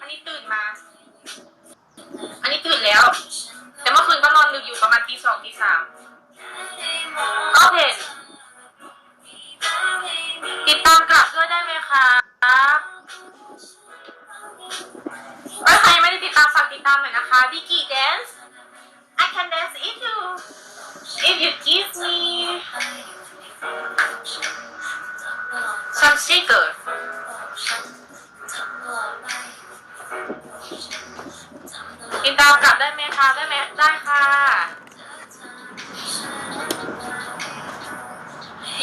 อันนี้ตื่นมา อันนี้ตื่นแล้ว แต่เมื่อคืนก็นอนดึกอยู่ประมาณตีสองตีสามก็เห็น ติดตามกลับด้วยได้ไหมครับเอ้ยใครไม่ได้ติดตามฝากติดตามหน่อยนะคะ Vicky Dance I can dance if you if you give me some sticker ติดามกลับได้ไหมคะได้ไหมได้ค่ะ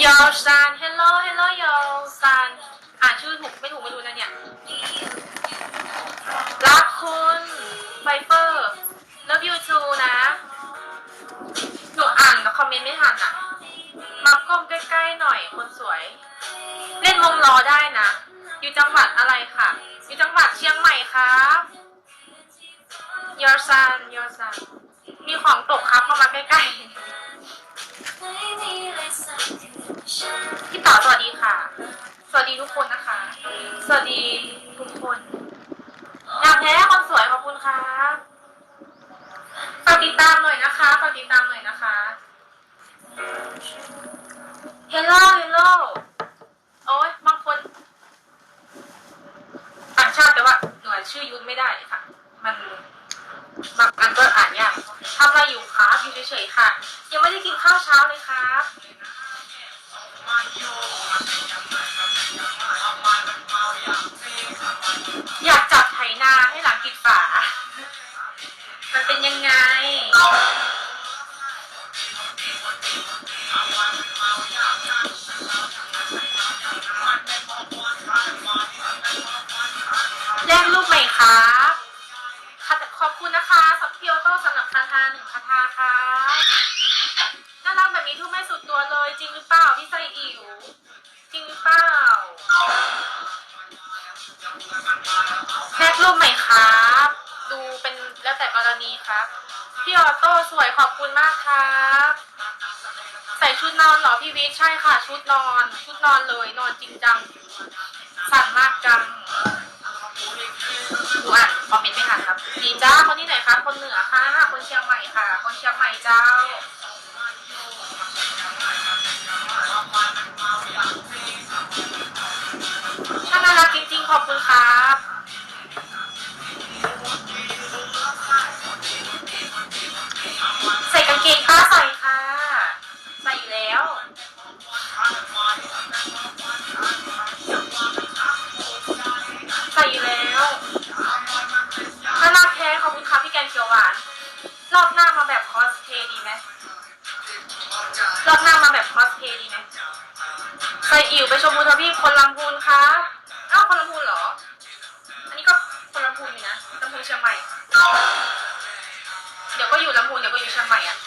ยอซัน hello hello ยอซันอ่านชื่อถูกไม่ถูกไม่รู้นะเนี่ยรักคุณไฟเฟอร์ love you too นะหนูอ่านคอมเมนต์ไม่ทันอะมาก้มใกล้ๆหน่อยคนสวย เล่นวงล้อได้นะ อยู่จังหวัดอะไรค่ะ อยู่จังหวัดเชียงใหม่ครับ your son your son มีของตกครับเข้ามาใกล้ๆพี่ต๋าสวัสดีค่ะ สวัสดีทุกคนนะคะ สวัสดีทุกคนอยากแท้คนสวยขอบคุณค่ะฝากติดตามหน่อยนะคะฝากติดตามหน่อยนะคะ Hello Hello โอ้ยบางคนต่างชาติแต่ว่าหนูอ่านชื่อยุ้นไม่ได้ค่ะ มันบางอันก็อ่านยากทำอะไร อยู่เฉยๆค่ะ ยังไม่ได้กินข้าวเช้าเลยครับ รูปไหมครับ ดูเป็นแล้วแต่กรณีครับ พี่ออโต้สวยขอบคุณมากครับ ใส่ชุดนอนเหรอพี่วิทย์ใช่ค่ะ ชุดนอน ชุดนอนเลยนอนจริงจัง สั่นมากจังดูอ่านคอมเมนต์ไม่ทันครับดีจ้าคนที่ไหนครับ คนเหนือค่ะ คนเชียงใหม่ค่ะ คนเชียงใหม่เจ้าถ้า ใส่อยู่แล้วน่ารักแท้ขอบคุณครับพี่แกงเขียวหวาน รอบหน้ามาแบบคอสเพย์ดีไหมรอบหน้ามาแบบคอสเพย์ดีไหมใส่อิ๋วไปชมพูทวีปคนลำพูนครับอ้าวคนลำพูนเหรอ อันนี้ก็คนลำพูนอยู่นะลำพูนเชียงใหม่ เดี๋ยวก็อยู่ลำพูนเดี๋ยวก็อยู่เชียงใหม่อะ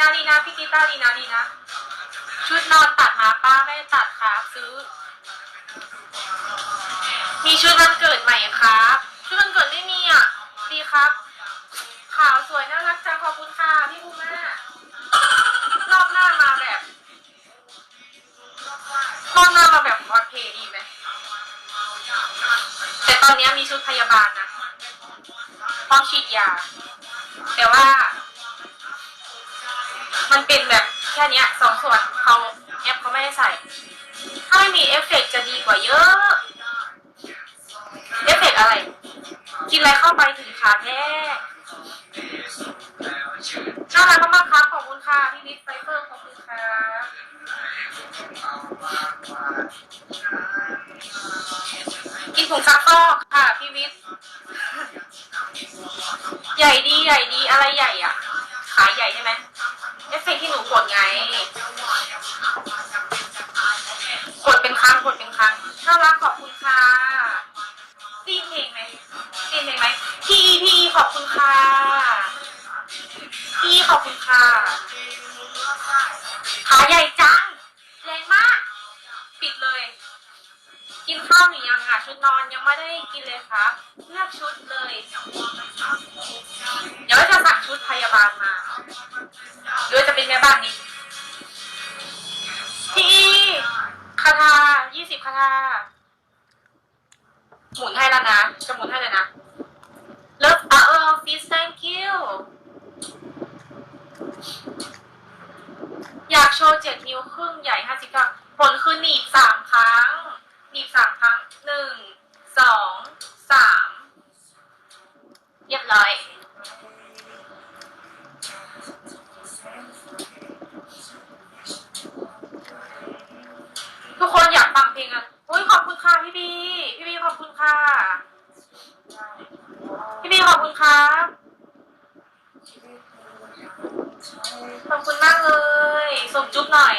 นะดีนะพี่กีตาร์ดีนะดีนะ ชุดนอนตัดมาป้าไม่ได้ตัดครับซื้อ มีชุดวันเกิดใหม่ครับ ชุดวันเกิดไม่มีอะดีครับ ขาวสวยน่ารักจังขอบคุณค่ะพี่ภูมิมารอบหน้ามาแบบรอบหน้ามาแบบคอสเพย์ดีไหมแต่ตอนนี้มีชุดพยาบาลนะพร้อมฉีดยา แต่ว่า มันเป็นแบบแค่เนี้ยสองส่วนเขาแอปเขาไม่ได้ใส่ ถ้าไม่มีเอฟเฟกต์จะดีกว่าเยอะเอฟเฟกต์อะไร กินอะไรเข้าไปถึงขาแท้น่ารักมากครับขอบคุณค่ะพี่วิทย์ไฟเฟอร์ขอบคุณค่ะกินผงซักฟอกค่ะพี่วิทย์ใหญ่ดีใหญ่ดีอะไรใหญ่อะ ขายใหญ่ใช่ไหม เอฟเฟกต์ที่หนูกดไงกดเป็นครั้งกดเป็นครั้งน่ารักขอบคุณค่ะได้ยินเพลงไหมได้ยินเพลงไหมพี่พี่ขอบคุณค่ะพี่ขอบคุณค่ะขาใหญ่จังแรงมาก ปิดเลย กินข้าวหรือยังอะชุดนอนยังไม่ได้กินเลยครับเลือกชุดเลย เดี๋ยวจะสั่งชุดพยาบาลมา หรือว่าจะเป็นแม่บ้านนี้พี่อีคาทาค่ะหมุนให้แล้วนะ จะหมุนให้เลยนะ Love our office thank you อยากโชว์เจ็ดนิ้วครึ่งใหญ่ห้าสิบเก้าผลคือหนีบสามครั้ง หนีบสามครั้งหนึ่งสองสามเรียบร้อย ทุก คนอยากฟังเพลงอะอุ้ยขอบคุณค่ะพี่บีพี่บีขอบคุณค่ะ พี่บีขอบคุณครับขอบคุณมากเลยส่งจุ๊บหน่อย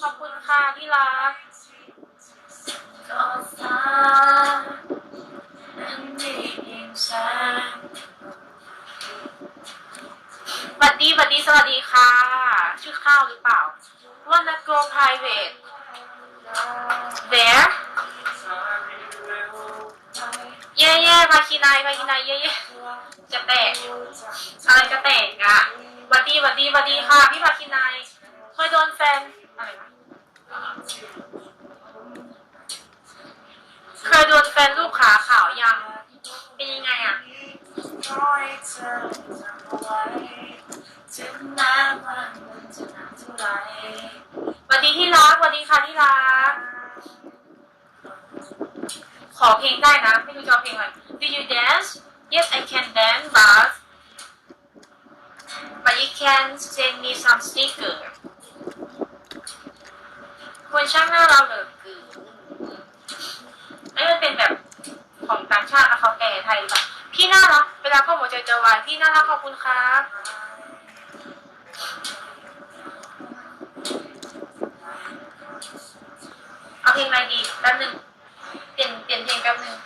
ขอบคุณค่ะที่รักก็ฟ้านั้นดีเพียงฉันสวัสดีสวัสดีสวัสดีค่ะ ชื่อข้าวหรือเปล่า Wanna go private There เย่พาคินายพาคินายเย่เย่จะแตกอะไรจะแตกอะหวัดดีหวัดดีหวัดดีค่ะพี่พาคินายเคยโดนแฟนอะไรนะเคยโดนแฟนลูกขาขาวยังเป็นยังไงอะร้อยเธอจำเอาไว้ถึงแม้ว่ามันจะนานเท่าไหร่หวัดดีที่รักหวัดดีค่ะที่รัก ขอเพลงได้นะ ไม่รู้จะเอาเพลงอะไร Do you dance Yes I can dance but but you can send me some sticker คนช่างน้าเราเหลือเกินไอ้มันเป็นแบบของต่างชาติแล้วเขาแก่ไทยหรือเปล่าพี่น่ารักเวลาเข้าหัวใจจะวายพี่น่ารักขอบคุณครับเอาเพลงอะไรดีแป๊บนึงเปลี่ยนเปลี่ยนเพลงแป๊บนึง